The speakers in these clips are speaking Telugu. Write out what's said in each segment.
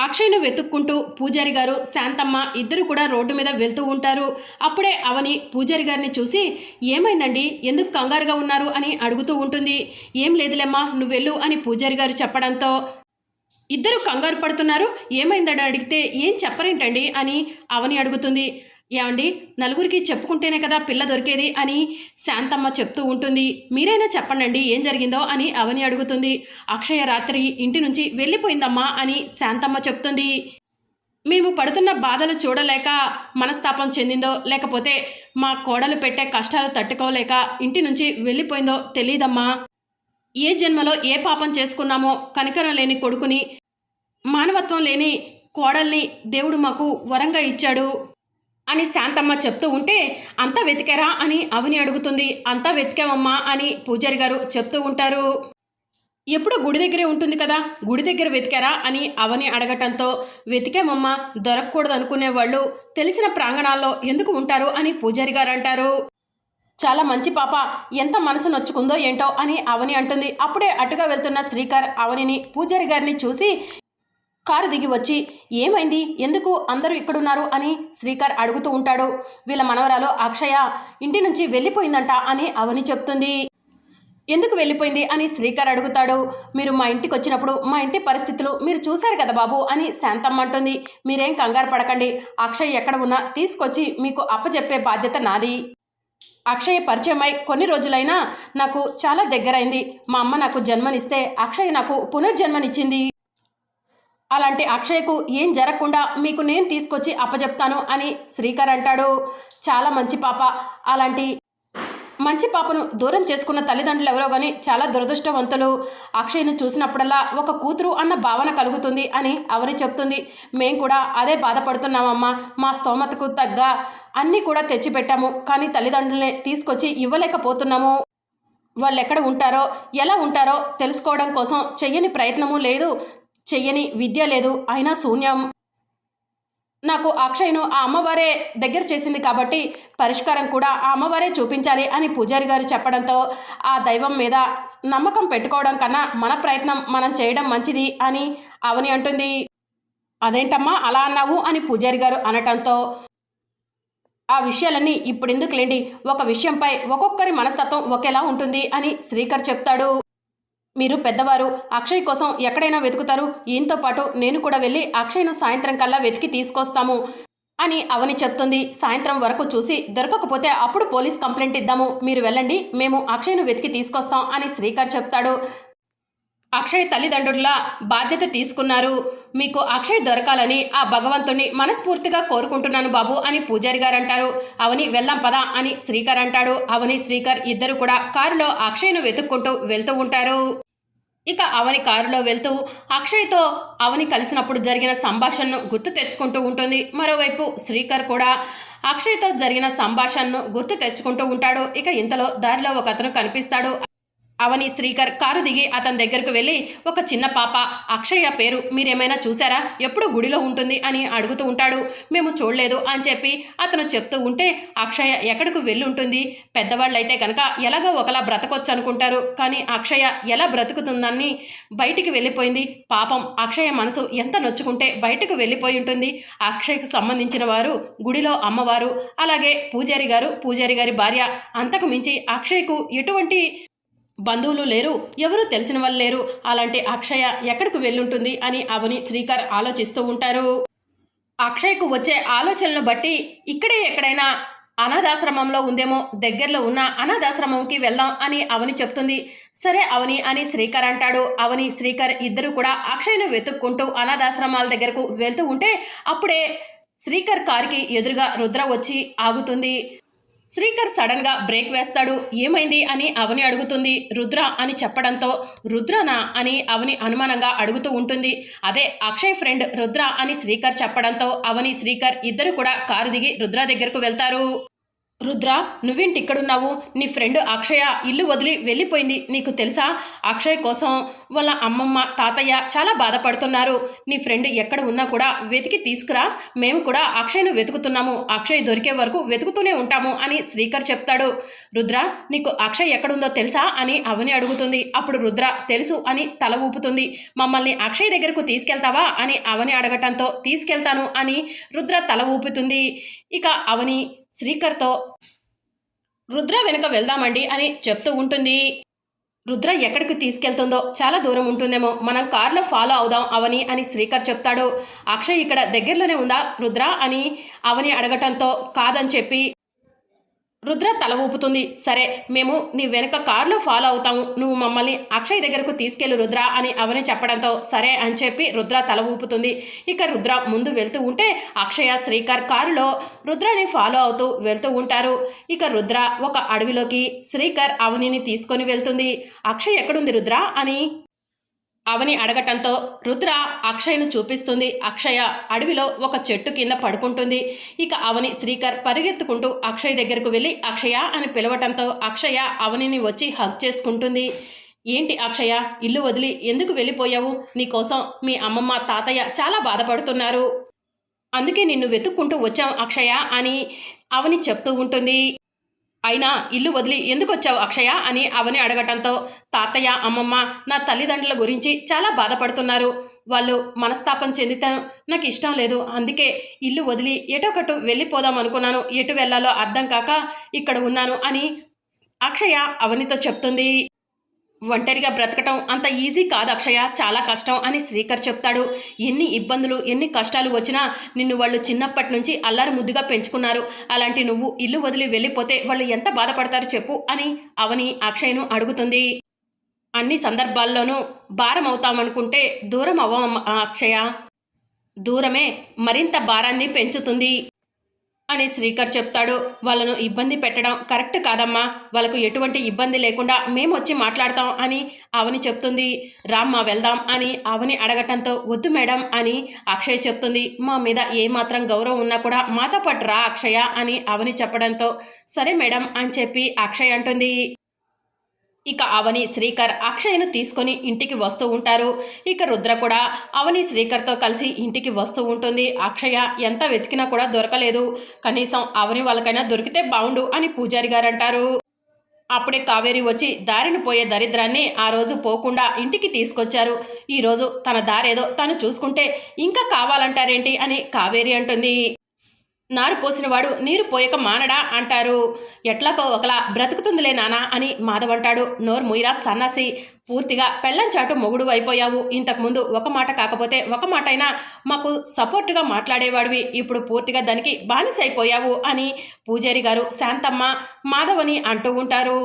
అక్షయ్ను వెతుక్కుంటూ పూజారి గారు శాంతమ్మ ఇద్దరు కూడా రోడ్డు మీద వెళ్తూ ఉంటారు. అప్పుడే అవని పూజారి గారిని చూసి ఏమైందండి? ఎందుకు కంగారుగా ఉన్నారు? అని అడుగుతూ ఉంటుంది. ఏం లేదులేమ్మా నువ్వు వెళ్ళు అని పూజారి గారు చెప్పడంతో ఇద్దరు కంగారు పడుతున్నారు. ఏమైందని అడిగితే ఏం చెప్పరేంటండి? అని అవని అడుగుతుంది. ఏమండి? నలుగురికి చెప్పుకుంటేనే కదా పిల్ల దొరికేది అని శాంతమ్మ చెప్తూ ఉంటుంది. మీరైనా చెప్పండి ఏం జరిగిందో అని అవని అడుగుతుంది. అక్షయ రాత్రి ఇంటి నుంచి వెళ్ళిపోయిందమ్మా అని శాంతమ్మ చెప్తుంది. మేము పడుతున్న బాధలు చూడలేక మనస్తాపం చెందిందో లేకపోతే మా కోడలు పెట్టే కష్టాలు తట్టుకోలేక ఇంటి నుంచి వెళ్ళిపోయిందో తెలియదమ్మా ఏ జన్మలో ఏ పాపం చేసుకున్నామో కనికరం లేని కొడుకుని మానవత్వం లేని కోడల్ని దేవుడు మాకు వరంగా ఇచ్చాడు. అని శాంతమ్మ చెప్తూ ఉంటే అంతా వెతికారా? అని అవని అడుగుతుంది. అంతా వెతికామమ్మా అని పూజారి గారు చెప్తూ ఉంటారు. ఎప్పుడు గుడి దగ్గరే ఉంటుంది కదా గుడి దగ్గర వెతికారా? అని అవని అడగటంతో వెతికామమ్మా దొరకకూడదు అనుకునే వాళ్ళు తెలిసిన ప్రాంగణాల్లో ఎందుకు ఉంటారు? అని పూజారి గారు అంటారు. చాలా మంచి పాప ఎంత మనసు నొచ్చుకుందో ఏంటో? అని అవని అంటుంది. అప్పుడే అటుగా వెళ్తున్న శ్రీకర్ అవనిని పూజారి గారిని చూసి కారు దిగి వచ్చి ఏమైంది? ఎందుకు అందరూ ఇక్కడున్నారు? అని శ్రీకర్ అడుగుతూ ఉంటాడు. వీళ్ళ మనవరాలు అక్షయ ఇంటి నుంచి వెళ్ళిపోయిందంట అని అవని చెప్తుంది. ఎందుకు వెళ్ళిపోయింది? అని శ్రీకర్ అడుగుతాడు. మీరు మా ఇంటికి వచ్చినప్పుడు మా ఇంటి పరిస్థితులు మీరు చూశారు కదా బాబు? అని శాంతమ్మ అంటుంది. మీరేం కంగారు పడకండి. అక్షయ్ ఎక్కడ ఉన్నా తీసుకొచ్చి మీకు అప్పచెప్పే బాధ్యత నాది. అక్షయ్ పరిచయమై కొన్ని రోజులైనా నాకు చాలా దగ్గరైంది. మా అమ్మ నాకు జన్మనిస్తే అక్షయ్ నాకు పునర్జన్మనిచ్చింది. అలాంటి అక్షయ్కు ఏం జరగకుండా మీకు నేను తీసుకొచ్చి అప్పచెప్తాను అని శ్రీకర్ అంటాడు. చాలా మంచి పాప. అలాంటి మంచి పాపను దూరం చేసుకున్న తల్లిదండ్రులు ఎవరో కానీ చాలా దురదృష్టవంతులు. అక్షయ్ను చూసినప్పుడల్లా ఒక కూతురు అన్న భావన కలుగుతుంది అని అవని చెప్తుంది. మేము కూడా అదే బాధపడుతున్నామమ్మా. మా స్తోమతకు తగ్గ అన్నీ కూడా తెచ్చిపెట్టాము. కానీ తల్లిదండ్రులనే తీసుకొచ్చి ఇవ్వలేకపోతున్నాము. వాళ్ళు ఎక్కడ ఉంటారో ఎలా ఉంటారో తెలుసుకోవడం కోసం చెయ్యని ప్రయత్నము లేదు. చెయ్యని విద్య లేదు. అయినా శూన్యం. నాకు అక్షయ్ను ఆ అమ్మవారే దగ్గర చేసింది కాబట్టి పరిష్కారం కూడా ఆ అమ్మవారే చూపించాలి అని పూజారి గారు చెప్పడంతో ఆ దైవం మీద నమ్మకం పెట్టుకోవడం కన్నా మన ప్రయత్నం మనం చేయడం మంచిది అని అవని అంటుంది. అదేంటమ్మా అలా అన్నావు? అని పూజారి గారు అనటంతో ఆ విషయాలన్నీ ఇప్పుడు ఎందుకులేండి ఒక విషయంపై ఒక్కొక్కరి మనస్తత్వం ఒకేలా ఉంటుంది అని శ్రీకర్ చెప్తాడు. మీరు పెద్దవారు అక్షయ్ కోసం ఎక్కడైనా వెతుకుతారు. ఈయనతో పాటు నేను కూడా వెళ్ళి అక్షయ్ను సాయంత్రం కల్లా వెతికి తీసుకొస్తాము అని అవని చెప్తుంది. సాయంత్రం వరకు చూసి దొరకకపోతే అప్పుడు పోలీస్ కంప్లైంట్ ఇద్దాము. మీరు వెళ్ళండి మేము అక్షయ్ను వెతికి తీసుకొస్తాం అని శ్రీకర్ చెప్తాడు. అక్షయ్ తల్లిదండ్రుల బాధ్యత తీసుకున్నారు. మీకు అక్షయ్ దొరకాలని ఆ భగవంతుణ్ణి మనస్ఫూర్తిగా కోరుకుంటున్నాను బాబు అని పూజారి గారు అంటారు అవని వెళ్ళాం పదా అని శ్రీకర్ అంటాడు. అవని శ్రీకర్ ఇద్దరు కూడా కారులో అక్షయ్ను వెతుక్కుంటూ వెళ్తూ ఉంటారు. ఇక అవని కారులో వెళ్తూ అక్షయ్తో అవని కలిసినప్పుడు జరిగిన సంభాషణను గుర్తు తెచ్చుకుంటూ ఉంటుంది. మరోవైపు శ్రీకర్ కూడా అక్షయ్తో జరిగిన సంభాషణను గుర్తు తెచ్చుకుంటూ ఉంటాడు. ఇక ఇంతలో దారిలో ఒక అతను కనిపిస్తాడు. అవని శ్రీకర్ కారు దిగి అతని దగ్గరకు వెళ్ళి ఒక చిన్న పాప అక్షయ పేరు మీరేమైనా చూసారా ఎప్పుడు గుడిలో ఉంటుంది? అని అడుగుతూ ఉంటాడు. మేము చూడలేదు అని చెప్పి అతను చెప్తూ ఉంటే అక్షయ ఎక్కడికి వెళ్ళి ఉంటుంది పెద్దవాళ్ళైతే కనుక ఎలాగో ఒకలా బ్రతకొచ్చు అనుకుంటారు కానీ అక్షయ ఎలా బ్రతుకుతుందని బయటికి వెళ్ళిపోయింది. పాపం అక్షయ మనసు ఎంత నొచ్చుకుంటే బయటకు వెళ్ళిపోయి ఉంటుంది. అక్షయ్కు సంబంధించిన వారు గుడిలో అమ్మవారు. అలాగే పూజారి గారు పూజారి గారి భార్య. అంతకు మించి అక్షయ్కు ఎటువంటి బంధువులు లేరు ఎవరు తెలిసిన వాళ్ళు లేరు. అలాంటి అక్షయ ఎక్కడికి వెళ్ళుంటుంది అని అవని శ్రీకర్ ఆలోచిస్తూ ఉంటారు. అక్షయ్కు వచ్చే ఆలోచనను బట్టి ఇక్కడే ఎక్కడైనా అనాథాశ్రమంలో ఉందేమో దగ్గరలో ఉన్న అనాథాశ్రమంకి వెళ్దాం అని అవని చెప్తుంది. సరే అవని అని శ్రీకర్ అంటాడు. అవని శ్రీకర్ ఇద్దరు కూడా అక్షయ్ను వెతుక్కుంటూ అనాథాశ్రమాల దగ్గరకు వెళ్తూ ఉంటే అప్పుడే శ్రీకర్ కారుకి ఎదురుగా రుద్ర వచ్చి ఆగుతుంది. శ్రీకర్ సడన్గా బ్రేక్ వేస్తాడు. ఏమైంది అని అవని అడుగుతుంది. రుద్ర అని చెప్పడంతో రుద్రనా అని అవని అనుమానంగా అడుగుతూ ఉంటుంది. అదే అక్షయ్ ఫ్రెండ్ రుద్ర అని శ్రీకర్ చెప్పడంతో అవని శ్రీకర్ ఇద్దరు కూడా కారు దిగి రుద్ర దగ్గరకు వెళ్తారు. రుద్ర నువ్వేంటి ఇక్కడున్నావు నీ ఫ్రెండ్ అక్షయ ఇల్లు వదిలి వెళ్ళిపోయింది. నీకు తెలుసా? అక్షయ్ కోసం వాళ్ళ అమ్మమ్మ తాతయ్య చాలా బాధపడుతున్నారు. నీ ఫ్రెండ్ ఎక్కడ ఉన్నా కూడా వెతికి తీసుకురా. మేము కూడా అక్షయ్ను వెతుకుతున్నాము. అక్షయ్ దొరికే వరకు వెతుకుతూనే ఉంటాము అని శ్రీకర్ చెప్తాడు. రుద్ర నీకు అక్షయ్ ఎక్కడుందో తెలుసా అని అవని అడుగుతుంది. అప్పుడు రుద్ర తెలుసు అని తల ఊపుతుంది. మమ్మల్ని అక్షయ్ దగ్గరకు తీసుకెళ్తావా అని అవని అడగటంతో తీసుకెళ్తాను అని రుద్ర తల ఊపుతుంది. ఇక అవని శ్రీకర్తో రుద్ర వెనుక వెళ్దామండి అని చెప్తూ ఉంటుంది. రుద్ర ఎక్కడికి తీసుకెళ్తుందో చాలా దూరం ఉంటుందేమో. మనం కార్లో ఫాలో అవుదాం అవని అని శ్రీకర్ చెప్తాడు. అక్షయ్ ఇక్కడ దగ్గరలోనే ఉందా? రుద్ర అని అవని అడగటంతో కాదని చెప్పి రుద్ర తల ఊపుతుంది. సరే మేము నీ వెనక కారులో ఫాలో అవుతాము. నువ్వు మమ్మల్ని అక్షయ్ దగ్గరకు తీసుకెళ్ళు రుద్ర అని అవని చెప్పడంతో సరే అని చెప్పి రుద్ర తల ఊపుతుంది. ఇక రుద్ర ముందు వెళ్తూ ఉంటే అక్షయ శ్రీకర్ కారులో రుద్రని ఫాలో అవుతూ వెళ్తూ ఉంటారు. ఇక రుద్ర ఒక అడవిలోకి శ్రీకర్ అవనిని తీసుకొని వెళ్తుంది. అక్షయ్ ఎక్కడుంది రుద్ర అని అవని అడగటంతో రుద్ర అక్షయ్ను చూపిస్తుంది. అక్షయ అడవిలో ఒక చెట్టు కింద పడుకుంటుంది. ఇక అవని శ్రీకర్ పరిగెత్తుకుంటూ అక్షయ్ దగ్గరకు వెళ్ళి అక్షయ అని పిలవటంతో అక్షయ అవనిని వచ్చి హగ్ చేసుకుంటుంది. ఏంటి అక్షయ ఇల్లు వదిలి ఎందుకు వెళ్ళిపోయావు? నీకోసం మీ అమ్మమ్మ తాతయ్య చాలా బాధపడుతున్నారు. అందుకే నిన్ను వెతుక్కుంటూ వచ్చాం అక్షయ అని అవని చెప్తూ ఉంటుంది. అయినా ఇల్లు వదిలి ఎందుకు వచ్చావు అక్షయ అని అవని అడగటంతో తాతయ్య అమ్మమ్మ నా తల్లిదండ్రుల గురించి చాలా బాధపడుతున్నారు. వాళ్ళు మనస్తాపం చెందితే నాకు ఇష్టం లేదు. అందుకే ఇల్లు వదిలి ఎటొకటు వెళ్ళిపోదాం అనుకున్నాను. ఎటు వెళ్ళాలో అర్థం కాక ఇక్కడ ఉన్నాను అని అక్షయ అవనితో చెప్తుంది. ఒంటరిగా బ్రతకటం అంత ఈజీ కాదు అక్షయ చాలా కష్టం అని శ్రీకర్ చెప్తాడు. ఎన్ని ఇబ్బందులు ఎన్ని కష్టాలు వచ్చినా నిన్ను వాళ్ళు చిన్నప్పటి నుంచి అల్లారి ముద్దుగా పెంచుకున్నారు. అలాంటి నువ్వు ఇల్లు వదిలి వెళ్ళిపోతే వాళ్ళు ఎంత బాధపడతారు చెప్పు అని అవని అక్షయ్ను అడుగుతుంది. అన్ని సందర్భాల్లోనూ భారం అవుతామనుకుంటే దూరం అవ్వం అక్షయ. దూరమే మరింత భారాన్ని పెంచుతుంది. అని శ్రీకర్ చెప్తాడు. వాళ్ళను ఇబ్బంది పెట్టడం కరెక్ట్ కాదమ్మా. వాళ్ళకు ఎటువంటి ఇబ్బంది లేకుండా మేము వచ్చి మాట్లాడతాం అని అవని చెప్తుంది. రామ్మా వెళ్దాం అని అవని అడగటంతో వద్దు మేడం అని అక్షయ్ చెప్తుంది. మా మీద ఏమాత్రం గౌరవం ఉన్నా కూడా మాతో పాటు రా అక్షయ అని అవని చెప్పడంతో సరే మేడం అని చెప్పి అక్షయ్ అంటుంది. ఇక అవని శ్రీకర్ అక్షయ్ను తీసుకొని ఇంటికి వస్తూ ఉంటారు. ఇక రుద్ర కూడా అవని శ్రీకర్తో కలిసి ఇంటికి వస్తూ ఉంటుంది. అక్షయ ఎంత వెతికినా కూడా దొరకలేదు. కనీసం అవని వాళ్ళకైనా దొరికితే బాగుండు అని పూజారి గారు అంటారు అప్పుడే కావేరి వచ్చి దారిని పోయే దరిద్రాన్ని ఆ రోజు పోకుండా ఇంటికి తీసుకొచ్చారు. ఈరోజు తన దారేదో తను చూసుకుంటే ఇంకా కావాలంటారేంటి అని కావేరి అంటుంది. నారు పోసినవాడు నీరు పోయక మానడా అంటారు. ఎట్లాకో ఒకలా బ్రతుకుతుందిలే నానా అని మాధవంటాడు. నోరు ముయిరా సన్నాసి. పూర్తిగా పెళ్ళంచాటు మొగుడు అయిపోయావు. ఇంతకుముందు ఒక మాట కాకపోతే ఒక మాట అయినా మాకు సపోర్టుగా మాట్లాడేవాడివి. ఇప్పుడు పూర్తిగా దానికి బానిస అయిపోయావు అని పూజారి గారు శాంతమ్మ మాధవని అంటూ ఉంటారు.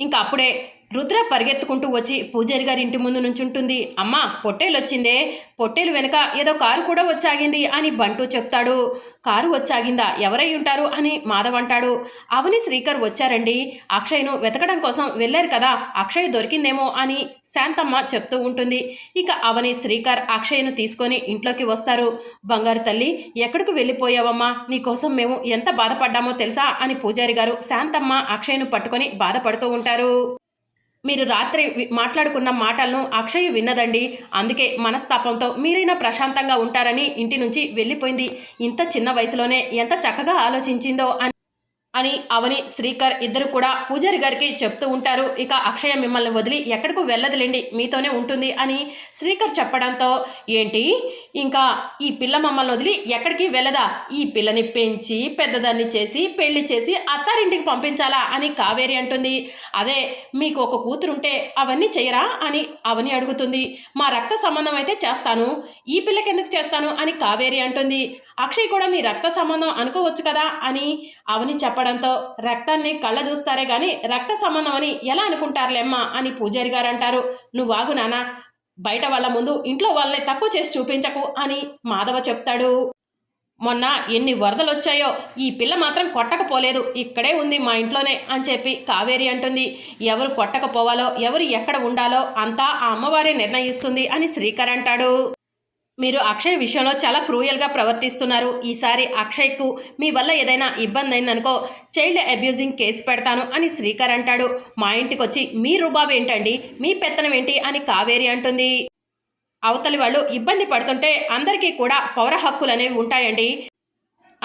ఇంకా అప్పుడే రుద్ర పరిగెత్తుకుంటూ వచ్చి పూజారి గారి ఇంటి ముందు నుంచుంటుంది. అమ్మా పొట్టేలు వచ్చిందే పొట్టేలు వెనుక ఏదో కారు కూడా వచ్చాగింది అని బంటూ చెప్తాడు. కారు వచ్చాగిందా? ఎవరై ఉంటారు? అని మాధవ్ అంటాడు. అవని శ్రీకర్ వచ్చారండి. అక్షయ్ను వెతకడం కోసం వెళ్ళారు కదా. అక్షయ్ దొరికిందేమో అని శాంతమ్మ చెప్తూ ఉంటుంది. ఇక అవని శ్రీకర్ అక్షయ్ను తీసుకొని ఇంట్లోకి వస్తారు. బంగారు తల్లి ఎక్కడికి వెళ్ళిపోయావమ్మా? నీకోసం మేము ఎంత బాధపడ్డామో తెలుసా? అని పూజారి గారు శాంతమ్మ అక్షయ్ను పట్టుకొని బాధపడుతూ ఉంటారు. మీరు రాత్రి మాట్లాడుకున్న మాటలను అక్షయ్ విన్నదండి. అందుకే మనస్తాపంతో మీరైనా ప్రశాంతంగా ఉంటారని ఇంటి నుంచి వెళ్ళిపోయింది. ఇంత చిన్న వయసులోనే ఎంత చక్కగా ఆలోచించిందో అని అని అవని శ్రీకర్ ఇద్దరు కూడా పూజారి గారికి చెప్తూ ఉంటారు. ఇక అక్షయ మిమ్మల్ని వదిలి ఎక్కడికి వెళ్ళదులేండి మీతోనే ఉంటుంది అని శ్రీకర్ చెప్పడంతో ఏంటి? ఇంకా ఈ పిల్ల మమ్మల్ని వదిలి ఎక్కడికి వెళ్ళదా? ఈ పిల్లని పెంచి పెద్దదాన్ని చేసి పెళ్ళి చేసి అత్తారింటికి పంపించాలా? అని కావేరి అంటుంది. అదే మీకు ఒక కూతురుంటే అవన్నీ చేయరా? అని అవని అడుగుతుంది. మా రక్త సంబంధం అయితే చేస్తాను. ఈ పిల్లకి ఎందుకు చేస్తాను? అని కావేరి అంటుంది. అక్షయ్ కూడా మీ రక్త సంబంధం అనుకోవచ్చు కదా అని అవని చెప్పడంతో రక్తాన్ని కళ్ళ చూస్తారే కానీ రక్త సంబంధం అని ఎలా అనుకుంటారులేమ్మా అని పూజారి గారు అంటారు. నువ్వు వాగు నాన్న బయట వాళ్ళ ముందు ఇంట్లో వాళ్ళని తక్కువ చేసి చూపించకు అని మాధవ చెప్తాడు. మొన్న ఎన్ని వరదలు వచ్చాయో ఈ పిల్ల మాత్రం కొట్టకపోలేదు ఇక్కడే ఉంది మా ఇంట్లోనే అని చెప్పి కావేరి అంటుంది. ఎవరు కొట్టకపోవాలో ఎవరు ఎక్కడ ఉండాలో అంతా ఆ అమ్మవారే నిర్ణయిస్తుంది అని శ్రీకర్ అంటాడు. మీరు అక్షయ్ విషయంలో చాలా క్రూయల్గా ప్రవర్తిస్తున్నారు. ఈసారి అక్షయ్కు మీ వల్ల ఏదైనా ఇబ్బంది అయిందనుకో చైల్డ్ అబ్యూజింగ్ కేసు పెడతాను అని శ్రీకర్ అంటాడు. మా ఇంటికి వచ్చి మీ రూబాబు ఏంటండి? మీ పెత్తనం ఏంటి? అని కావేరి అంటుంది. అవతలి వాళ్ళు ఇబ్బంది పడుతుంటే అందరికీ కూడా పౌర హక్కులు అనేవి ఉంటాయండి.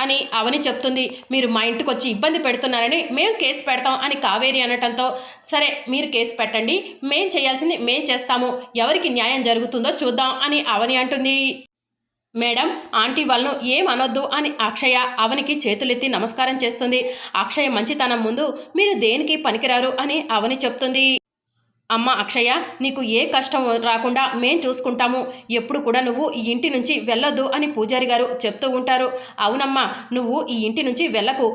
అని అవని చెప్తుంది. మీరు మా ఇంటికి వచ్చి ఇబ్బంది పెడుతున్నారని మేము కేసు పెడతాం అని కావేరి అనటంతో సరే మీరు కేసు పెట్టండి మేం చేయాల్సింది మేం చేస్తాము. ఎవరికి న్యాయం జరుగుతుందో చూద్దాం అని అవని అంటుంది. మేడం ఆంటీ వాళ్ళను ఏం అనొద్దు అని అక్షయ అవనికి చేతులెత్తి నమస్కారం చేస్తుంది. అక్షయ మంచితనం ముందు మీరు దేనికి పనికిరారు అని అవని చెప్తుంది. అమ్మ అక్షయ నీకు ఏ కష్టం రాకుండా మేం చూసుకుంటాము. ఎప్పుడు కూడా నువ్వు ఈ ఇంటి నుంచి వెళ్ళొద్దు అని పూజారి గారు చెప్తూ ఉంటారు. అవునమ్మా నువ్వు ఈ ఇంటి నుంచి వెళ్ళకు.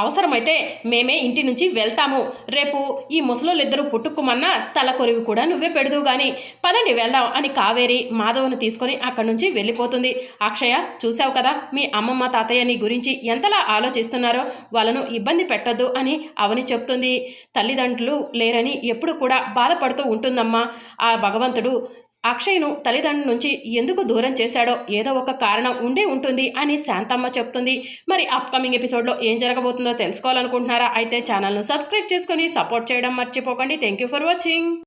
అవసరమైతే మేమే ఇంటి నుంచి వెళ్తాము. రేపు ఈ ముసలోళ్ళిద్దరూ పుట్టుకోమన్నా తల కొరివి కూడా నువ్వే పెడదు కానీ పదండి వెళ్దాం అని కావేరి మాధవను తీసుకొని అక్కడి నుంచి వెళ్ళిపోతుంది. అక్షయ చూసావు కదా మీ అమ్మమ్మ తాతయ్య నీ గురించి ఎంతలా ఆలోచిస్తున్నారో? వాళ్ళను ఇబ్బంది పెట్టొద్దు అని అవని చెప్తుంది. తల్లిదండ్రులు లేరని ఎప్పుడు కూడా బాధపడుతూ ఉంటుందమ్మా. ఆ భగవంతుడు అక్షయ్ను తల్లిదండ్రుల నుంచి ఎందుకు దూరం చేశాడో ఏదో ఒక కారణం ఉండే ఉంటుంది అని శాంతమ్మ చెప్తుంది. మరి అప్కమింగ్ ఎపిసోడ్లో ఏం జరగబోతుందో తెలుసుకోవాలనుకుంటున్నారా? అయితే ఛానల్ను సబ్స్క్రైబ్ చేసుకొని సపోర్ట్ చేయడం మర్చిపోకండి. Thank you for watching